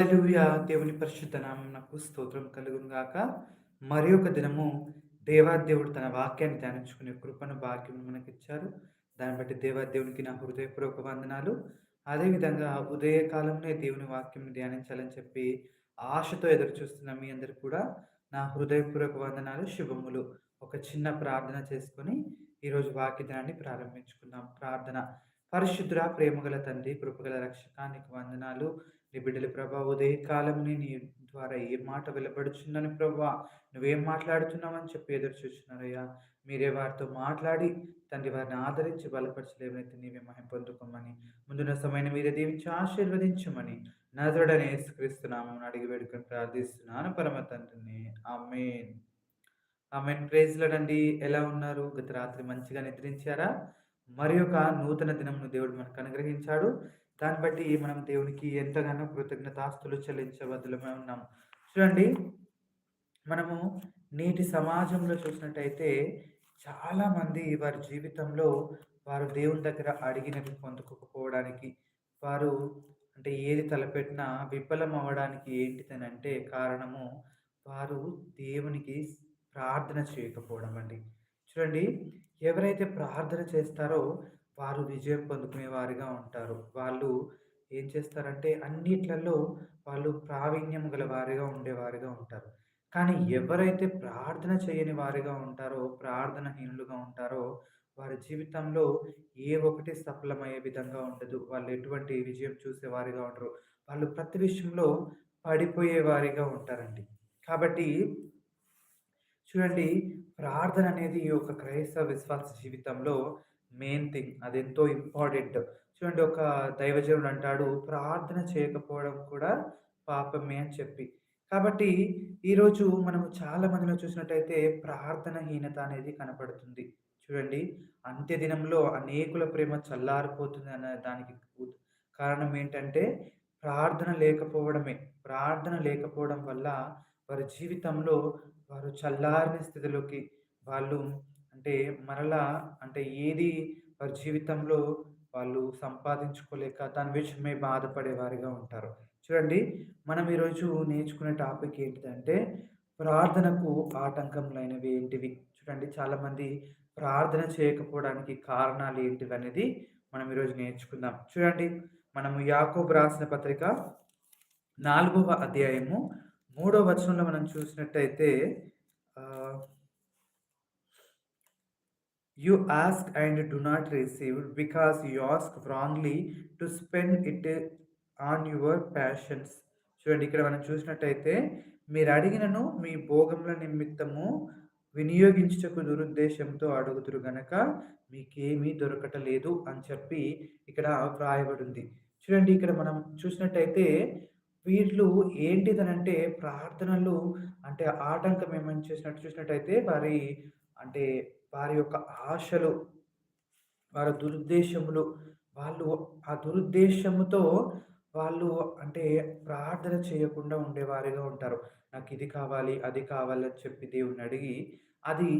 హల్లెలూయా! దేవుని పరిశుద్ధ నాకు స్తోత్రం కలుగును గాక. మరి ఒక దినము దేవాదేవుడు తన వాక్యాన్ని ధ్యానించుకునే కృపను, భాగ్యమును మనకిచ్చారు. దాన్ని బట్టి దేవాదేవునికి నా హృదయపూర్వక వందనాలు. అదేవిధంగా ఉదయకాలంలో దేవుని వాక్యం ధ్యానించాలని చెప్పి ఆశతో ఎదురుచూస్తున్న మీ అందరికి కూడా నా హృదయపూర్వక వందనాలు, శుభములు. ఒక చిన్న ప్రార్థన చేసుకొని ఈరోజు వాక్య దినాన్ని ప్రారంభించుకుందాం. ప్రార్థన పరిశుద్ధ ప్రేమగల తండ్రి, కృపగల రక్షకానికి వందనాలు. నీ బిడ్డల ప్రభా ఉదయకాలంని నీ ద్వారా ఏ మాట వెలువడుచుందని ప్రభా? నువ్వేం మాట్లాడుతున్నావని చెప్పి ఎదురు చూస్తున్నారయ్యా. మీరే వారితో మాట్లాడి తండ్రి వారిని ఆదరించి బలపరచలేవనైతే నీవే మహిమ పొందుకోమని ముందున్న సమయాన్ని మీరే దీవించి ఆశీర్వదించమని నజరుడని యేసుక్రీస్తున్నామని అడిగి వేడుకొని ప్రార్థిస్తున్నాను పరమ తండ్రిని. ఆమెన్. ఆమెన్. ప్రేజ్లడండి ఎలా ఉన్నారు? గత రాత్రి మంచిగా నిద్రించారా? మరి ఒక నూతన దినమును దేవుడు మనకు అనుగ్రహించాడు. దాన్ని బట్టి మనం దేవునికి ఎంతగానో కృతజ్ఞతాస్తులు చెల్లించబద్దులమే ఉన్నాం. చూడండి మనము నేటి సమాజంలో చూసినట్టయితే చాలామంది వారి జీవితంలో వారు దేవుని దగ్గర అడిగినవి పొందుకోకపోవడానికి వారు అంటే ఏది తలపెట్టినా విఫలం అవ్వడానికి ఏంటిదనంటే కారణము వారు దేవునికి ప్రార్థన చేయకపోవడం అండి. చూడండి ఎవరైతే ప్రార్థన చేస్తారో వారు విజయం పొందుకునే వారిగా ఉంటారు. వాళ్ళు ఏం చేస్తారంటే అన్నిట్లలో వాళ్ళు ప్రావీణ్యం గల వారిగా ఉండేవారిగా ఉంటారు. కానీ ఎవరైతే ప్రార్థన చేయని వారిగా ఉంటారో, ప్రార్థనహీనులుగా ఉంటారో, వారి జీవితంలో ఏ ఒకటి సఫలమయ్యే విధంగా ఉండదు. వాళ్ళు ఎటువంటి విజయం చూసేవారిగా ఉండరు. వాళ్ళు ప్రతి విషయంలో పడిపోయే వారిగా ఉంటారండి. కాబట్టి చూడండి ప్రార్థన అనేది ఒక క్రైస్తవ విశ్వాస జీవితంలో మెయిన్ థింగ్. అదెంతో ఇంపార్టెంట్. చూడండి ఒక దైవజనుడు అంటాడు, ప్రార్థన చేయకపోవడం కూడా పాపమే అని చెప్పి. కాబట్టి ఈరోజు మనము చాలా మందిలో చూసినట్టయితే ప్రార్థనహీనత అనేది కనపడుతుంది. చూడండి అంత్య దినంలో అనేకుల ప్రేమ చల్లారిపోతుంది అనే దానికి కారణం ఏంటంటే ప్రార్థన లేకపోవడమే. ప్రార్థన లేకపోవడం వల్ల వారి జీవితంలో వారు చల్లారిన స్థితిలోకి వాళ్ళు అంటే మరలా అంటే ఏది వారి జీవితంలో వాళ్ళు సంపాదించుకోలేక దాని విషయమై బాధపడేవారిగా ఉంటారు. చూడండి మనం ఈరోజు నేర్చుకునే టాపిక్ ఏంటిదంటే ప్రార్థనకు ఆటంకములైనవి ఏంటివి? చూడండి చాలామంది ప్రార్థన చేయకపోవడానికి కారణాలు ఏంటివి అనేది మనం ఈరోజు నేర్చుకుందాం. చూడండి మనము యాకోబు రాసిన పత్రిక నాలుగవ అధ్యాయము మూడో వచనంలో మనం చూసినట్టయితే ఆహ్ you ask and do not receive because you ask wrongly to spend it on your passions. చూడండి ఇక్కడ మనం చూసినట్టయితే మీరు అడిగినను మీ భోగముల నిమిత్తము వినియోగించుటకు దురుద్దేశంతో అడుగుతురు గనక మీకేమీ దొరకటలేదు అని చెప్పి ఇక్కడ వ్రాయబడింది. చూడండి ఇక్కడ మనం చూసినట్టయితే వీళ్ళు ఏంటిదనంటే ప్రార్థనలు అంటే ఆటంకం ఏమని చేసినట్టు చూసినట్టయితే వారి అంటే వారి యొక్క ఆశలు, వారి దురుద్దేశములు, వాళ్ళు ఆ దురుద్దేశముతో వాళ్ళు అంటే ప్రార్థన చేయకుండా ఉండేవారిగా ఉంటారు. నాకు ఇది కావాలి, అది కావాలి అని చెప్పి దేవుని అడిగి, అది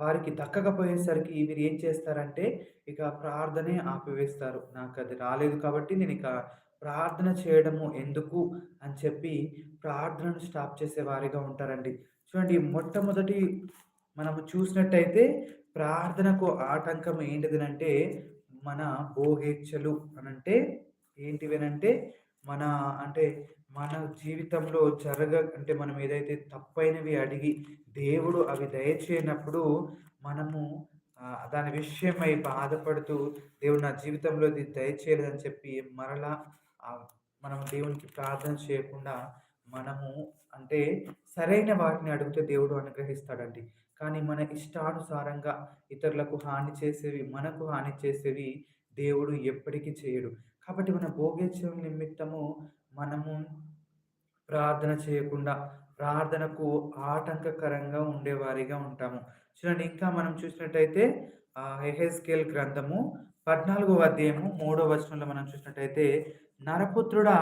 వారికి దక్కకపోయేసరికి వీరు ఏం చేస్తారంటే, ఇక ప్రార్థనే ఆపివేస్తారు. అది రాలేదు కాబట్టి నేను ఇక ప్రార్థన చేయడము ఎందుకు అని చెప్పి ప్రార్థనను స్టాప్ చేసే వారిగా ఉంటారండి. చూడండి మొట్టమొదటి మనము చూసినట్టయితే ప్రార్థనకు ఆటంకం ఏంటిదనంటే మన భోగేచ్ఛలు అనంటే ఏంటివనంటే మన అంటే మన జీవితంలో జరగ అంటే మనం ఏదైతే తప్పైనవి అడిగి దేవుడు అవి దయచేయనప్పుడు మనము దాని విషయమై బాధపడుతూ దేవుడు నా జీవితంలో ఇది దయచేయలేదని చెప్పి మరలా మనం దేవునికి ప్రార్థన చేయకుండా మనము అంటే సరైన వాటిని అడిగితే దేవుడు అనుగ్రహిస్తాడండి. కానీ మన ఇష్టానుసారంగా ఇతరులకు హాని చేసేవి మనకు హాని చేసేవి దేవుడు ఎప్పటికీ చేయడు. కాబట్టి మన భోగేశ్వరం నిమిత్తము మనము ప్రార్థన చేయకుండా ప్రార్థనకు ఆటంకకరంగా ఉండేవారిగా ఉంటాము. చూడండి ఇంకా మనం చూసినట్టయితే ఎహెస్కేల్ గ్రంథము పద్నాలుగవ అధ్యాయము మూడవ వచనంలో మనం చూసినట్టయితే నరపుత్రుడా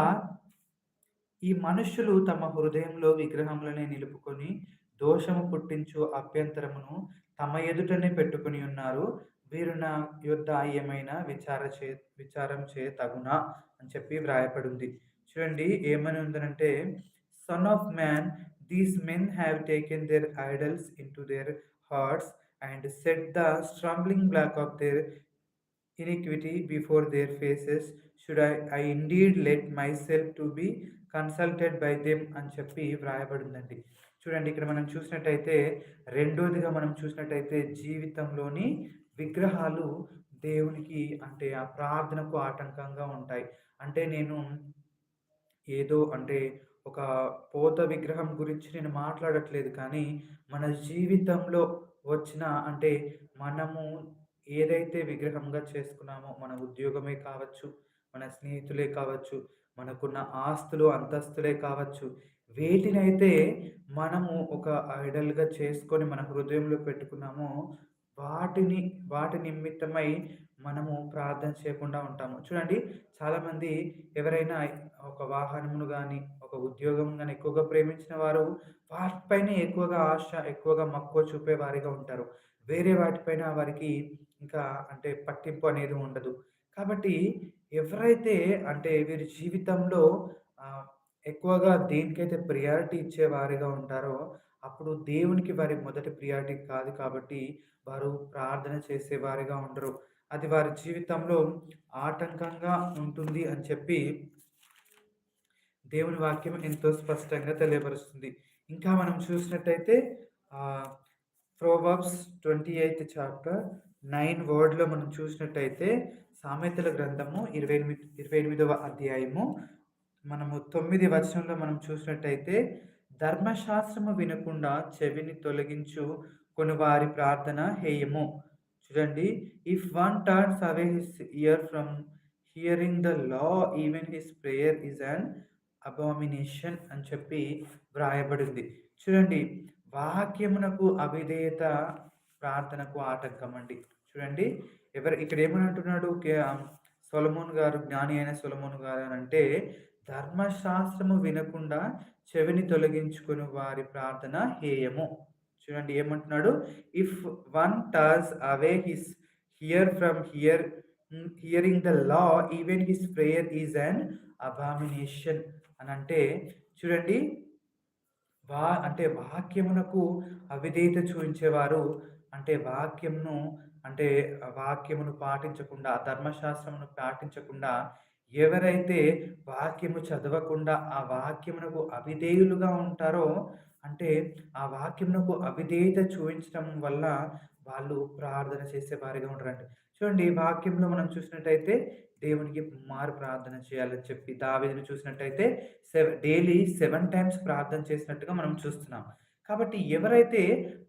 ఈ మనుష్యులు తమ హృదయంలో విగ్రహములనే నిలుపుకొని దోషము పుట్టించు అభ్యంతరమును తమ ఎదుటనే పెట్టుకుని ఉన్నారు. వీరు నా యుద్ధ ఏమైనా విచార చే విచారం చే తగునా అని చెప్పి వ్రాయపడింది చూడండి ఏమని ఉందనంటే son of man these men have taken their idols into their hearts and set the stumbling block of their iniquity before their faces should I I indeed let myself to be consulted by them అని చెప్పి వ్రాయబడిందండి. చూడండి ఇక్కడ మనం చూసినట్టయితే రెండోదిగా మనం చూసినట్టయితే జీవితంలోని విగ్రహాలు దేవునికి అంటే ఆ ప్రార్థనకు ఆటంకంగా ఉంటాయి. అంటే నేను ఏదో అంటే ఒక పోత విగ్రహం గురించి నేను మాట్లాడట్లేదు కానీ మన జీవితంలో వచ్చిన అంటే మనము ఏదైతే విగ్రహంగా చేసుకున్నామో మన ఉద్యోగమే కావచ్చు మన స్నేహితులే కావచ్చు మనకున్న ఆస్తులు అంతస్తులే కావచ్చు వేటినైతే మనము ఒక ఐడల్‌గా చేసుకొని మన హృదయంలో పెట్టుకున్నామో వాటిని వాటి నిమిత్తమై మనము ప్రార్థన చేయకుండా ఉంటాము. చూడండి చాలామంది ఎవరైనా ఒక వాహనమును కానీ ఒక ఉద్యోగం కానీ ఎక్కువగా ప్రేమించిన వారు వాటిపైనే ఎక్కువగా ఆశ, ఎక్కువగా మక్కువ చూపే వారిగా ఉంటారు. వేరే వాటిపైన వారికి ఇంకా అంటే పట్టింపు అనేది ఉండదు. కాబట్టి ఎవరైతే అంటే వీరి జీవితంలో ఆహ్, ఎక్కువగా దేనికైతే ప్రియారిటీ ఇచ్చేవారిగా ఉంటారో, అప్పుడు దేవునికి వారి మొదటి ప్రియారిటీ కాదు కాబట్టి, వారు ప్రార్థన చేసేవారిగా ఉండరు. అది వారి జీవితంలో ఆటంకంగా ఉంటుంది అని చెప్పి దేవుని వాక్యం ఎంతో స్పష్టంగా తెలియపరుస్తుంది. ఇంకా మనం చూసినట్టయితే ఆహ్, ప్రోవర్బ్స్ 28 చాప్టర్ నైన్ వర్డ్‌లో మనం చూసినట్టయితే సామెతల గ్రంథము 28 28వ అధ్యాయము మనము తొమ్మిది వచనంలో మనం చూసినట్టయితే ధర్మశాస్త్రము వినకుండా చెవిని తొలగించు కొనువారి ప్రార్థన హేయము. చూడండి if one turns away his ear from hearing the law even his prayer is an abomination అని చెప్పి వ్రాయబడింది. చూడండి వాక్యమునకు అవిధేయత ప్రార్థనకు ఆటంకం అండి. చూడండి ఎవరు ఇక్కడ ఏమని అంటున్నాడు సొలమోన్ గారు జ్ఞాని అయిన సొలమోన్ గారు అని అంటే ధర్మశాస్త్రము వినకుండా చెవిని తొలగించుకుని వారి ప్రార్థన హేయము. చూడండి ఏమంటున్నాడు? If one turns away his ear from hear hearing the law even his prayer is an abomination అని అంటే చూడండి వా అంటే వాక్యమునకు అవిధేయత చూపించేవారు అంటే వాక్యంను అంటే వాక్యమును పాటించకుండా, ధర్మశాస్త్రమును పాటించకుండా ఎవరైతే వాక్యము చదవకుండా ఆ వాక్యమునకు అవిధేయులుగా ఉంటారో, అంటే ఆ వాక్యమునకు అవిధేయత చూపించడం వల్ల వాళ్ళు ప్రార్థన చేసేవారిగా ఉంటారండి. చూడండి వాక్యంలో మనం చూసినట్టయితే దేవునికి మారు ప్రార్థన చేయాలని చెప్పి దావేదిని చూసినట్టయితే సెవెన్ డైలీ సెవెన్ టైమ్స్ ప్రార్థన చేసినట్టుగా మనం చూస్తున్నాం. కాబట్టి ఎవరైతే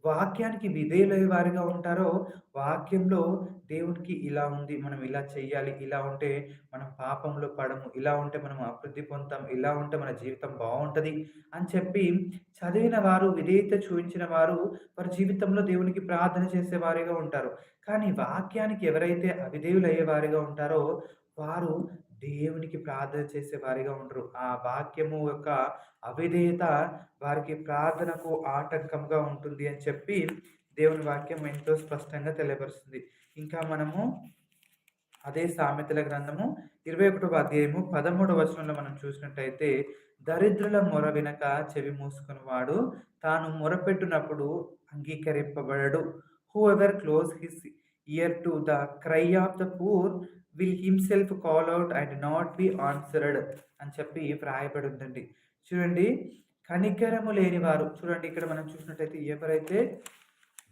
వాక్యానికి విధేయులయ్యే వారిగా ఉంటారో, వాక్యంలో దేవునికి ఇలా ఉంది, మనం ఇలా చేయాలి, ఇలా ఉంటే మనం పాపంలో పడము, ఇలా ఉంటే మనం అభివృద్ధి పొందుతాం, ఇలా ఉంటే మన జీవితం బాగుంటుంది అని చెప్పి చదివిన వారు, విధేయత చూపించిన వారు, వారి జీవితంలో దేవునికి ప్రార్థన చేసేవారిగా ఉంటారు. కానీ వాక్యానికి ఎవరైతే అవిధేయులయ్యే వారిగా ఉంటారో, వారు దేవునికి ప్రార్థన చేసే వారిగా ఉండరు. ఆ వాక్యము యొక్క అవిధేయత వారికి ప్రార్థనకు ఆటంకంగా ఉంటుంది అని చెప్పి దేవుని వాక్యం ఎంతో స్పష్టంగా తెలియపరుస్తుంది. ఇంకా మనము అదే సామెతల గ్రంథము 21వ అధ్యాయము 13వ వచనంలో మనం చూసినట్టయితే, దరిద్రుల మొర వెనక చెవి మూసుకునివాడు తాను మొరపెట్టినప్పుడు అంగీకరింపబడడు. Whoever close his ear to the cry of the poor will himself call out and not be answered అని చెప్పి వ్రాయబడి ఉందండి. చూడండి కనికరము లేనివారు చూడండి ఇక్కడ మనం చూసినట్టయితే ఎవరైతే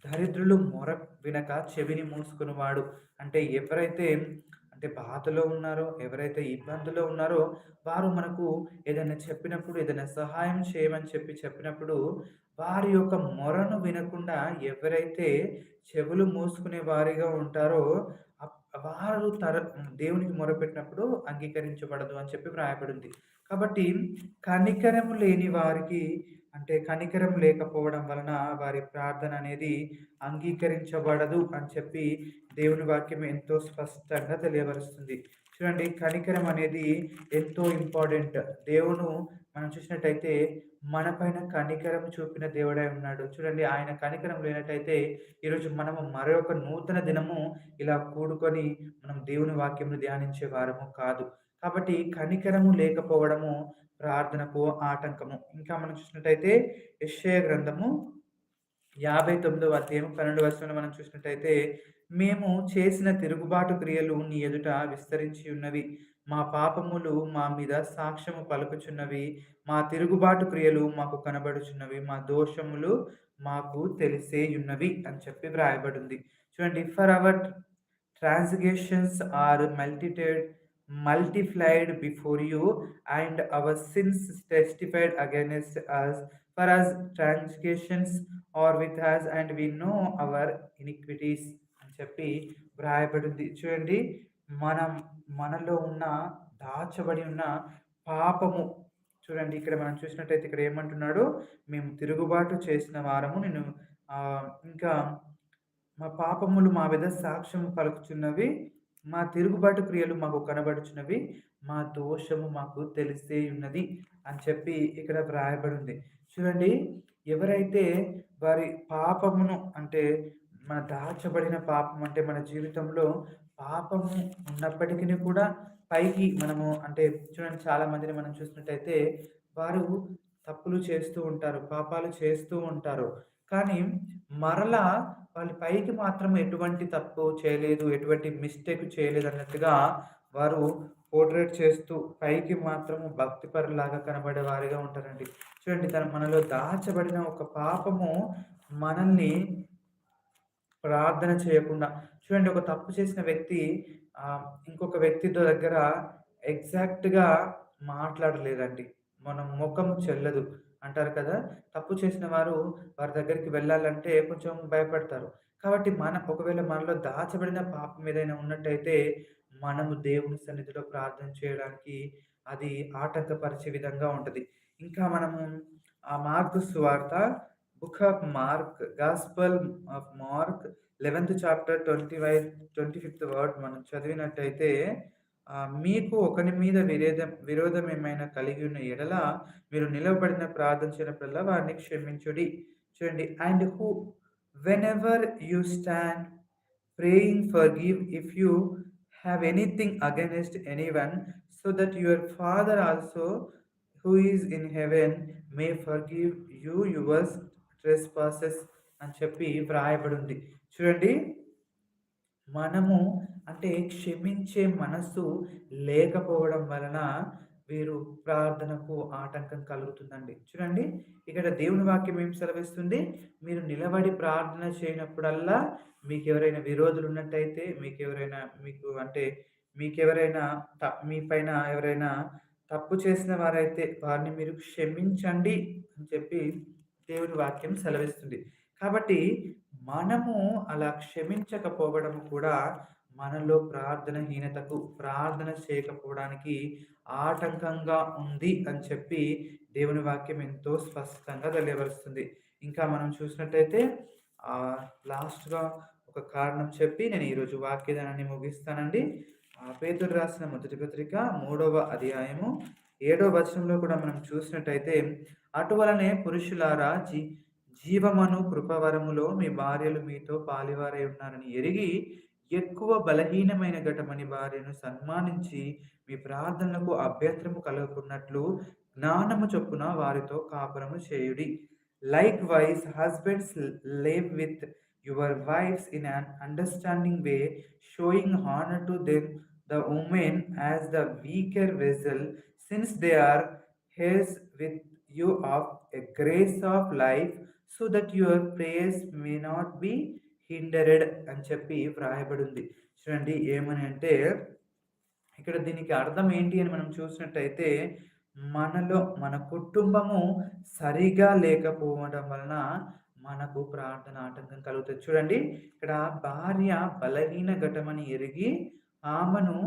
దరిద్రులు మొర వినక చెవిని మూసుకునేవాడు అంటే ఎవరైతే అంటే బాధలో ఉన్నారో, ఎవరైతే ఇబ్బందులో ఉన్నారో వారు మనకు ఏదైనా చెప్పినప్పుడు, ఏదైనా సహాయం చేయమని చెప్పి చెప్పినప్పుడు, వారి యొక్క మొరను వినకుండా ఎవరైతే చెవులు మూసుకునే వారిగా ఉంటారో వారు తర దేవునికి మొరపెట్టినప్పుడు అంగీకరించబడదు అని చెప్పి వ్రాయబడింది. కాబట్టి కనికరం లేని వారికి అంటే కనికరం లేకపోవడం వలన వారి ప్రార్థన అనేది అంగీకరించబడదు అని చెప్పి దేవుని వాక్యం ఎంతో స్పష్టంగా తెలియపరుస్తుంది. చూడండి కనికరం అనేది ఎంతో ఇంపార్టెంట్. దేవును మనం చూసినట్టయితే మనపైన కనికరం చూపిన దేవుడై ఉన్నాడు. చూడండి ఆయన కనికరం లేనట్టయితే ఈరోజు మనము మరొక నూతన దినము ఇలా కూడుకొని మనం దేవుని వాక్యమును ధ్యానించే వారము కాదు. కాబట్టి కనికరము లేకపోవడము ప్రార్థనకు ఆటంకము. ఇంకా మనం చూసినట్టయితే యెషయా గ్రంథము 59వ అధ్యాయం పన్నెండు వర్షంలో మనం చూసినట్టయితే, మేము చేసిన తిరుగుబాటు క్రియలు నీ ఎదుట విస్తరించి ఉన్నవి. మా పాపములు మా మీద సాక్ష్యము పలుకుచున్నవి. మా తిరుగుబాటు క్రియలు మాకు కనబడుచున్నవి. మా దోషములు మాకు తెలిసేయున్నవి అని చెప్పి వ్రాయబడింది. చూడండి for our transgressions are multiplied multiplied before you and our sins testified against us for us transgressions are with us, and we know our iniquities అని చెప్పి వ్రాయబడింది. చూడండి మనం మనలో ఉన్న దాచబడి ఉన్న పాపము చూడండి ఇక్కడ మనం చూసినట్టయితే ఇక్కడ ఏమంటున్నాడు? మేము తిరుగుబాటు చేసిన వారము నేను ఇంకా మా పాపములు మా మీద సాక్ష్యము పలుకుచున్నవి. మా తిరుగుబాటు క్రియలు మాకు కనబడుచున్నవి. మా దోషము మాకు తెలిసే ఉన్నది అని చెప్పి ఇక్కడ వ్రాయబడి ఉంది చూడండి ఎవరైతే వారి పాపమును అంటే మన దాచబడిన పాపం అంటే మన జీవితంలో పాపము ఉన్నప్పటికీ కూడా పైకి మనము అంటే చూడండి చాలా మందిని మనం చూసినట్టయితే వారు తప్పులు చేస్తూ ఉంటారు. పాపాలు చేస్తూ ఉంటారు. కానీ మరలా వాళ్ళ పైకి మాత్రం ఎటువంటి తప్పు చేయలేదు, ఎటువంటి మిస్టేక్ చేయలేదు అన్నట్టుగా వారు పోర్ట్రేట్ చేస్తూ పైకి మాత్రము భక్తిపరులాగా కనబడే వారిగా ఉంటారండి. చూడండి తన మనలో దాచబడిన ఒక పాపము మనల్ని ప్రార్థన చేయకుండా చూడండి ఒక తప్పు చేసిన వ్యక్తి ఇంకొక వ్యక్తి దగ్గర ఎగ్జాక్ట్‌గా మాట్లాడలేదండి. మన ముఖం చెల్లదు అంటారు కదా! తప్పు చేసిన వారు వారి దగ్గరికి వెళ్ళాలంటే కొంచెం భయపడతారు. కాబట్టి మన ఒకవేళ మనలో దాచబడిన పాపం ఏదైనా ఉన్నట్టయితే మనము దేవుని సన్నిధిలో ప్రార్థన చేయడానికి అది ఆటంకపరిచే విధంగా ఉంటుంది ఇంకా మనము ఆ మార్గ సువార్త book of Mark gospel of Mark 11థ్ chapter 25 25థ్ వర్డ్ మనం చదివినట్టయితే మీకు ఒకని మీద విరోధం విరోధం ఏమైనా కలిగి ఉన్న ఎడల మీరు నిలవబడిన ప్రార్థించినప్పుడల్లా వారిని క్షమించుడి. చూడండి and whoever you stand praying forgive if you have anything against anyone so that your father also who is in heaven may forgive you yours trespasses అని చెప్పి వ్రాయబడింది. చూడండి మనము అంటే క్షమించే మనస్సు లేకపోవడం వలన వీరు ప్రార్థనకు ఆటంకం కలుగుతుందండి. చూడండి ఇక్కడ దేవుని వాక్యం ఏం సెలవిస్తుంది? మీరు నిలబడి ప్రార్థన చేయనప్పుడల్లా మీకు ఎవరైనా విరోధులు ఉన్నట్టయితే, మీకు ఎవరైనా మీకు అంటే మీకెవరైనా త మీ పైన ఎవరైనా తప్పు చేసిన వారైతే వారిని మీరు క్షమించండి అని చెప్పి దేవుని వాక్యం సెలవిస్తుంది. కాబట్టి మనము అలా క్షమించకపోవడం కూడా మనలో ప్రార్థన హీనతకు, ప్రార్థన చేయకపోవడానికి ఆటంకంగా ఉంది అని చెప్పి దేవుని వాక్యం ఎంతో స్పష్టంగా తెలియవరుస్తుంది ఇంకా మనం చూసినట్టయితే లాస్ట్‌గా ఒక కారణం చెప్పి నేను ఈరోజు వాక్యదానాన్ని ముగిస్తానండి. ఆహ్, రాసిన మొదటి పత్రిక మూడవ అధ్యాయము ఏడో వచనంలో కూడా మనం చూసినట్టయితే అటువలనే పురుషులారా జీ జీవమను కృపవరములో మీ భార్యలు మీతో పాలివారై ఉన్నారని ఎరిగి ఎక్కువ బలహీనమైన ఘటమని భార్యను సన్మానించి మీ ప్రార్థనలకు అభ్యంతరము కలగకున్నట్లు జ్ఞానము చొప్పున వారితో కాపురము చేయుడి. Likewise husbands live with your wives in an understanding way showing honour to them the women as the weaker vessel since they are heirs with you of a grace of life, so that your prayers may not be hindered అని చెప్పి వ్రాయబడింది. చూడండి ఏమని అంటే ఇక్కడ దీనికి అర్థం ఏంటి అని మనం చూసినట్టయితే మనలో మన కుటుంబము సరిగా లేకపోవడం వలన మనకు ప్రార్థన ఆటంకం కలుగుతుంది చూడండి ఇక్కడ భార్య బలహీన ఘటమని ఎరిగి ఆమెను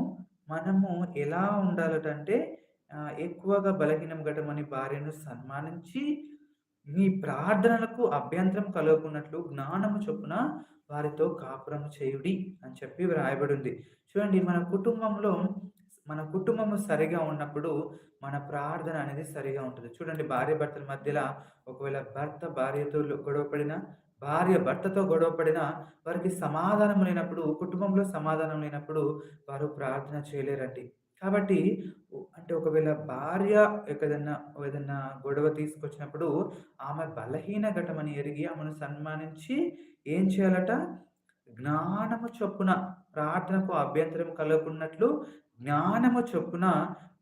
మనము ఎలా ఉండాలటంటే ఎక్కువగా బలహీనం ఘటమని భార్యను సన్మానించి మీ ప్రార్థనలకు అభ్యంతరం కలుగుకున్నట్లు జ్ఞానము చొప్పున వారితో కాపురము చేయుడి అని చెప్పి వ్రాయబడింది. చూడండి మన కుటుంబంలో మన కుటుంబము సరిగా ఉన్నప్పుడు మన ప్రార్థన అనేది సరిగా ఉంటుంది చూడండి భార్య భర్తల మధ్యలో ఒకవేళ భర్త భార్యతో గొడవపడిన గొడవ పడినా, భార్య భర్తతో గొడవ పడినా వారికి సమాధానం లేనప్పుడు, కుటుంబంలో సమాధానం లేనప్పుడు వారు ప్రార్థన చేయలేరండి. కాబట్టి అంటే ఒకవేళ భార్య ఏదైనా ఏదన్నా గొడవ తీసుకొచ్చినప్పుడు ఆమె బలహీన ఘటమని ఎరిగి ఆమెను సన్మానించి ఏం చేయాలట? జ్ఞానము చొప్పున ప్రార్థనకు అభ్యంతరం కలగకున్నట్లు జ్ఞానము చొప్పున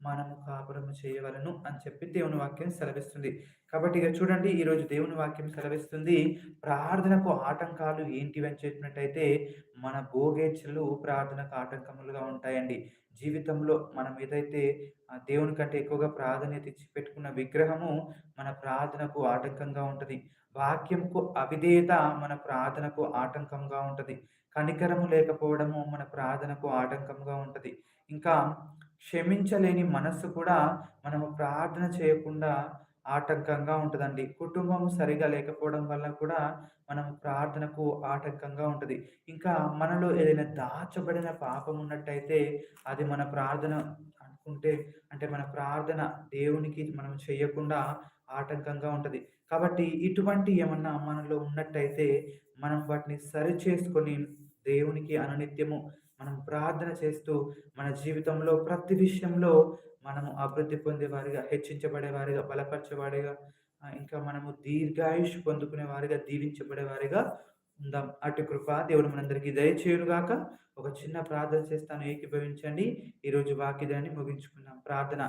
మనము కాపురము చేయవలను అని చెప్పి దేవుని వాక్యం సెలవిస్తుంది. కాబట్టి ఇక చూడండి ఈరోజు దేవుని వాక్యం సెలవిస్తుంది ప్రార్థనకు ఆటంకాలు ఏంటివి అని చెప్పినట్టయితే మన భోగేచ్ఛలు ప్రార్థనకు ఆటంకములుగా ఉంటాయండి. జీవితంలో మనం ఏదైతే దేవుని కంటే ఎక్కువగా ప్రాధాన్యత ఇచ్చి పెట్టుకున్న విగ్రహము మన ప్రార్థనకు ఆటంకంగా ఉంటుంది. వాక్యంకు అవిధేయత మన ప్రార్థనకు ఆటంకంగా ఉంటుంది. కనికరము లేకపోవడము మన ప్రార్థనకు ఆటంకంగా ఉంటుంది. ఇంకా క్షమించలేని మనస్సు కూడా మనము ప్రార్థన చేయకుండా ఆటంకంగా ఉంటదండి. కుటుంబం సరిగా లేకపోవడం వల్ల కూడా మనం ప్రార్థనకు ఆటంకంగా ఉంటుంది ఇంకా మనలో ఏదైనా దాచబడిన పాపం ఉన్నట్టయితే అది మన ప్రార్థన అనుకుంటే అంటే మన ప్రార్థన దేవునికి మనం చేయకుండా ఆటంకంగా ఉంటుంది కాబట్టి ఇటువంటి ఏమన్నా మనలో ఉన్నట్టయితే మనం వాటిని సరి చేసుకొని దేవునికి అనునిత్యము మనం ప్రార్థన చేస్తూ మన జీవితంలో ప్రతి విషయంలో మనము అభివృద్ధి పొందేవారిగా, హెచ్చించబడేవారిగా, బలపరచేవాడిగా ఇంకా మనము దీర్ఘాయుష్ పొందుకునేవారిగా, దీవించబడేవారిగా ఉందాం. అటు కృప దేవుడు మనందరికీ దయచేయునుగాక. ఒక చిన్న ప్రార్థన చేస్తాను ఏకీభవించండి. ఈరోజు వాక్యదాన్ని ముగించుకుందాం. ప్రార్థన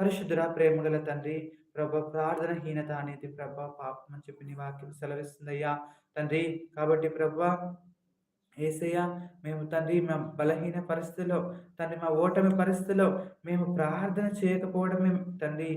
పరిశుద్ధుర ప్రేమగల తండ్రి ప్రభా ప్రార్థన హీనత అనేది ప్రభా పాపం అని చెప్పి నీ వాక్యం సెలవిస్తుందయ్యా తండ్రి కాబట్టి ప్రభా ఏసయ్య మేము తండ్రి మా బలహీన పరిస్థితిలో తండ్రి మా ఓటమి పరిస్థితిలో మేము ప్రార్థన చేయకపోవడమే తండ్రి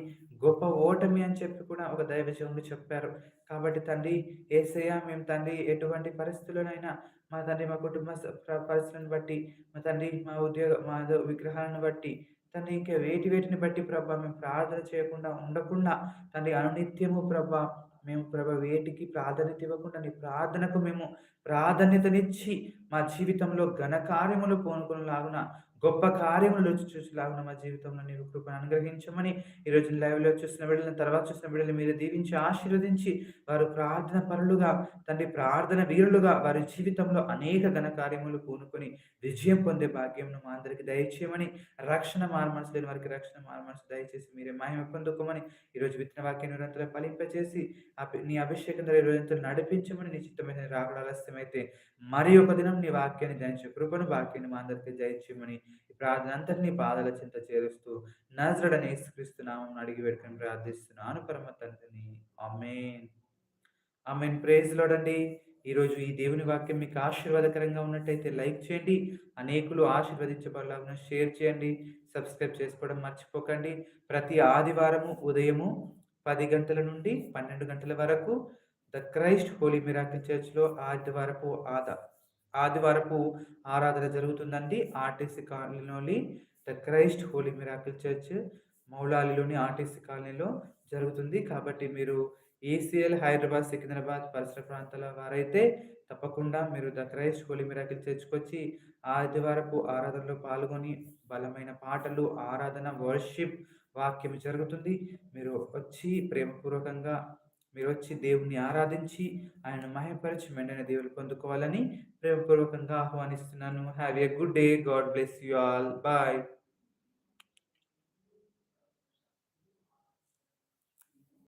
గొప్ప ఓటమి అని చెప్పి కూడా ఒక దైవజనుడు చెప్పారు. కాబట్టి తండ్రి యేసయ్య మేము తండ్రి ఎటువంటి పరిస్థితుల్లోనైనా మా తండ్రి మా కుటుంబ స పరిస్థితులను బట్టి, మా తండ్రి మా ఉద్యోగ మా విగ్రహాలను బట్టి, తండ్రి ఇంకా వేటి వేటిని బట్టి ప్రభా మేము ప్రార్థన చేయకుండా ఉండకుండా తండ్రి అనునిత్యము ప్రభా మేము ప్రభ వేటికి ప్రాధాన్యత ఇవ్వకుండా నీ ప్రార్థనకు మేము ప్రాధాన్యతనిచ్చి మా జీవితంలో ఘనకార్యములు కార్యములు గొప్ప కార్యములు వచ్చి చూచులాగున మా జీవితంలో నీవు కృపను అనుగ్రహించమని ఈరోజు లైవ్‌లో చూసిన బిడ్డలను, తర్వాత చూసిన బిడ్డలు మీరు దీవించి, ఆశీర్వదించి వారు ప్రార్థన పరులుగా, తండ్రి ప్రార్థన వీరులుగా వారి జీవితంలో అనేక ఘన కార్యములు పూనుకొని విజయం పొందే భాగ్యంను మా అందరికి దయచేయమని, రక్షణ మార్మనసు లేని వారికి రక్షణ మారుమనసు దయచేసి మీరే మహిమ పొందుకోమని, ఈరోజు విత్తన వాక్యాన్ని నిరంతరం ఫలింపజేసి అభి నీ అభిషేకం ద్వారా ఈ నడిపించమని నీ చిత్తమైన రాకడ ఆలస్యమైతే మరి ఒక దినం నీ వాక్యాన్ని ధ్యానించే కృపను వాక్యాన్ని మా అందరికీ దయచేయమని ఈ ప్రార్థన అంతటినీ పాదాల చింత చేరుస్తూ నజరడని క్రీస్తునామం అడిగి వేడుకొని ప్రార్థిస్తున్నాను పరమ తండ్రిని అమేన్ అమేన్ ప్రేజ్ లోడండి ఈరోజు ఈ దేవుని వాక్యం మీకు ఆశీర్వాదకరంగా ఉన్నట్టయితే లైక్ చేయండి. అనేకులు ఆశీర్వదించబడలాగున షేర్ చేయండి. సబ్స్క్రైబ్ చేసుకోవడం మర్చిపోకండి. ప్రతి ఆదివారము ఉదయము పది గంటల నుండి 12 గంటల వరకు ద క్రైస్ట్ హోలీ మిరాకిల్ చర్చ్‌లో ఆదివారపు ఆదా ఆదివారపు ఆరాధన జరుగుతుందండి. ఆర్టీసీ కాలనీలోని the Christ Holy Miracle Church మౌలాలిలోని RTC కాలనీలో జరుగుతుంది. కాబట్టి మీరు ఏసీఎల్ హైదరాబాద్, సికింద్రాబాద్ పరిసర ప్రాంతాల వారైతే తప్పకుండా మీరు ద క్రైస్ట్ హోలీ మిరాకిల్ చర్చ్‌కొచ్చి ఆదివారపు ఆరాధనలో పాల్గొని బలమైన పాటలు, ఆరాధన, వర్షిప్, వాక్యం జరుగుతుంది. మీరు వచ్చి ప్రేమపూర్వకంగా మీరు వచ్చి దేవుణ్ణి ఆరాధించి ఆయన మహిమపరిచి మెండైన దేవులు పొందుకోవాలని ప్రేమపూర్వకంగా ఆహ్వానిస్తున్నాను. Have a good day. God bless you all. Bye.